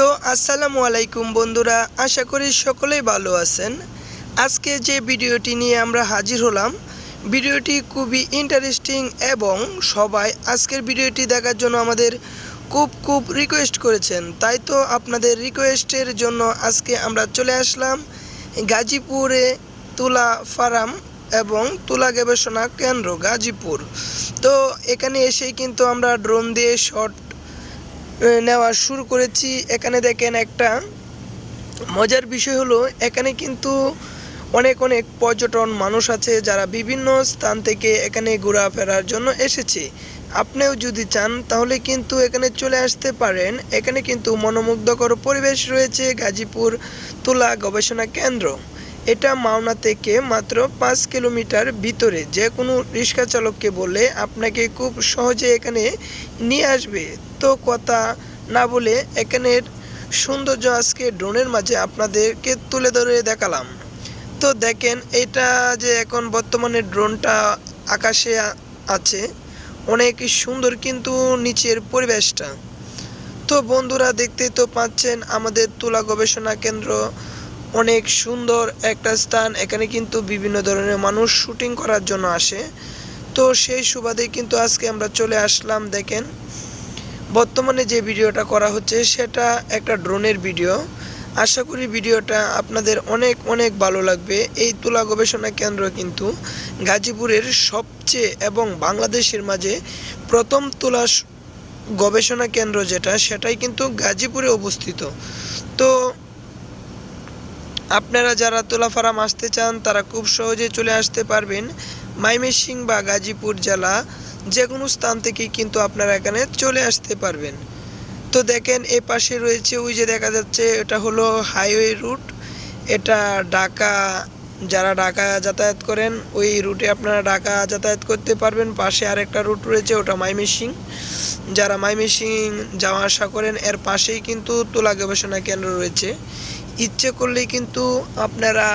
তো আসসালামু আলাইকুম বন্ধুরা, আশা করি সকলেই ভালো আছেন। আজকে যে ভিডিওটি নিয়ে আমরা হাজির হলাম, ভিডিওটি খুবই ইন্টারেস্টিং এবং সবাই আজকের ভিডিওটি দেখার জন্য আমাদের খুব খুব রিকোয়েস্ট করেছেন। তাই তো আপনাদের রিকোয়েস্টের জন্য আজকে আমরা চলে আসলাম গাজীপুরে তুলা ফার্ম এবং তুলা গবেষণা কেন্দ্র গাজীপুর। তো এখানে এসেই কিন্তু আমরা ড্রোন দিয়ে শট নেওয়া শুরু করেছি। এখানে দেখেন একটা মজার বিষয় হলো, এখানে কিন্তু অনেক অনেক পর্যটন মানুষ আছে যারা বিভিন্ন স্থান থেকে এখানে ঘোরাফেরার জন্য এসেছে। আপনিও যদি চান, তাহলে কিন্তু এখানে চলে আসতে পারেন। এখানে কিন্তু মনোমুগ্ধকর পরিবেশ রয়েছে, গাজীপুর তুলা গবেষণা কেন্দ্র। এটা মাওনা থেকে মাত্র পাঁচ কিলোমিটার ভিতরে। যে কোনো রিক্সা চালককে বলে আপনাকে খুব সহজে এখানে নিয়ে আসবে। তো কথা না বলে এখানের সৌন্দর্য আজকে ড্রোনের মাঝে আপনাদেরকে তুলে ধরে দেখালাম। তো দেখেন, এটা যে এখন বর্তমানে ড্রোনটা আকাশে আছে, অনেক সুন্দর কিন্তু নিচের পরিবেশটা। তো বন্ধুরা দেখতেই তো পাচ্ছেন, আমাদের তুলা গবেষণা কেন্দ্র অনেক সুন্দর একটা স্থান। এখানে কিন্তু বিভিন্ন ধরনের মানুষ শুটিং করার জন্য আসে। তো সেই সুবাদে কিন্তু আজকে আমরা চলে আসলাম, দেখেন। বর্তমানে যে ভিডিওটা করা হচ্ছে, সেটা একটা ড্রোনের ভিডিও। আশা করি ভিডিওটা আপনাদের অনেক অনেক ভালো লাগবে। এই তুলা গবেষণা কেন্দ্র কিন্তু গাজীপুরের সবচেয়ে এবং বাংলাদেশের মাঝে প্রথম তুলা গবেষণা কেন্দ্র যেটা, সেটাই কিন্তু গাজীপুরে অবস্থিত। তো আপনারা যারা তোলাফারাম ফার্ম আসতে চান, তারা খুব সহজে চলে আসতে পারবেন মাইমেসিং বা গাজীপুর জেলা। যে কোনো স্থান থেকেই কিন্তু আপনারা এখানে চলে আসতে পারবেন। তো দেখেন, এ পাশে রয়েছে, ওই যে দেখা যাচ্ছে, এটা হলো হাইওয়ে রুট। এটা ঢাকা যারা ঢাকা যাতায়াত করেন, ওই রুটে আপনারা ঢাকা যাতায়াত করতে পারবেন। পাশে আরেকটা রুট রয়েছে, ওটা মাইমেসিং যারা মাইমেসিং যাওয়া আসা করেন, এর পাশেই কিন্তু তুলা গবেষণা কেন্দ্র রয়েছে। ইচ্ছে করলেই কিন্তু আপনারা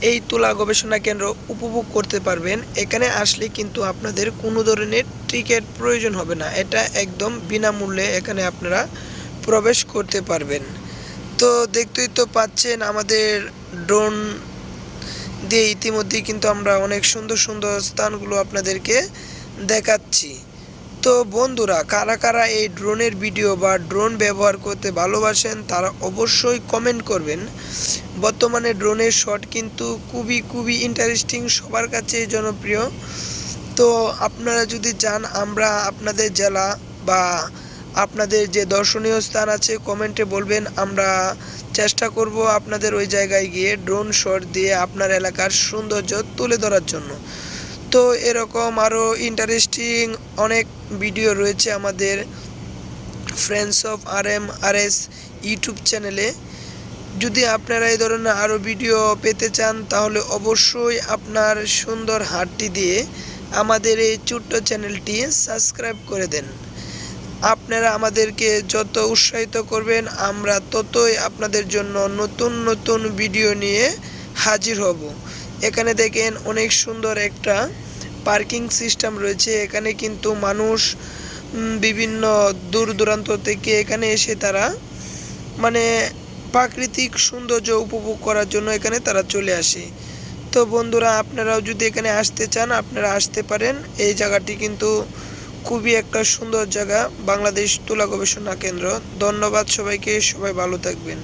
এই তুলা গবেষণা কেন্দ্র উপভোগ করতে পারবেন। এখানে আসলে কিন্তু আপনাদের কোনো ধরনের টিকিট প্রয়োজন হবে না। এটা একদম বিনামূল্যে এখানে আপনারা প্রবেশ করতে পারবেন। তো দেখতেই তো পাচ্ছেন আমাদের ড্রোন দিয়ে ইতিমধ্যেই কিন্তু আমরা অনেক সুন্দর সুন্দর স্থানগুলো আপনাদেরকে দেখাচ্ছি। তো বন্ধুরা, কারা কারা এই ড্রোনের ভিডিও বা ড্রোন ব্যবহার করতে ভালোবাসেন, তারা অবশ্যই কমেন্ট করবেন। বর্তমানে ড্রোনের শট কিন্তু খুবই খুবই ইন্টারেস্টিং সবার কাছে জনপ্রিয়। তো আপনারা যদি চান, আমরা আপনাদের জেলা বা আপনাদের যে দর্শনীয় স্থান আছে, কমেন্টে বলবেন, আমরা চেষ্টা করব আপনাদের ওই জায়গায় গিয়ে ড্রোন শট দিয়ে আপনার এলাকার সৌন্দর্য তুলে ধরার জন্য। তো এরকম আরও ইন্টারেস্টিং অনেক ভিডিও রয়েছে আমাদের friends of R M R S YouTube চ্যানেলে যদি আপনারা এই ধরনের আরও ভিডিও পেতে চান, তাহলে অবশ্যই আপনার সুন্দর হাতটি দিয়ে আমাদের এই ছোট্ট চ্যানেলটি সাবস্ক্রাইব করে দেন। আপনারা আমাদেরকে যত উৎসাহিত করবেন, আমরা ততই আপনাদের জন্য নতুন নতুন ভিডিও নিয়ে হাজির হব। এখানে দেখেন অনেক সুন্দর একটা পার্কিং সিস্টেম রয়েছে। এখানে কিন্তু মানুষ বিভিন্ন দূর দূরান্ত থেকে এখানে এসে তারা মানে প্রাকৃতিক সৌন্দর্য উপভোগ করার জন্য এখানে তারা চলে আসে। তো বন্ধুরা, আপনারাও যদি এখানে আসতে চান, আপনারা আসতে পারেন। এই জায়গাটি কিন্তু খুবই একটা সুন্দর জায়গা। বাংলাদেশ তুলা গবেষণা কেন্দ্র। ধন্যবাদ সবাইকে। সবাই ভালো থাকবেন।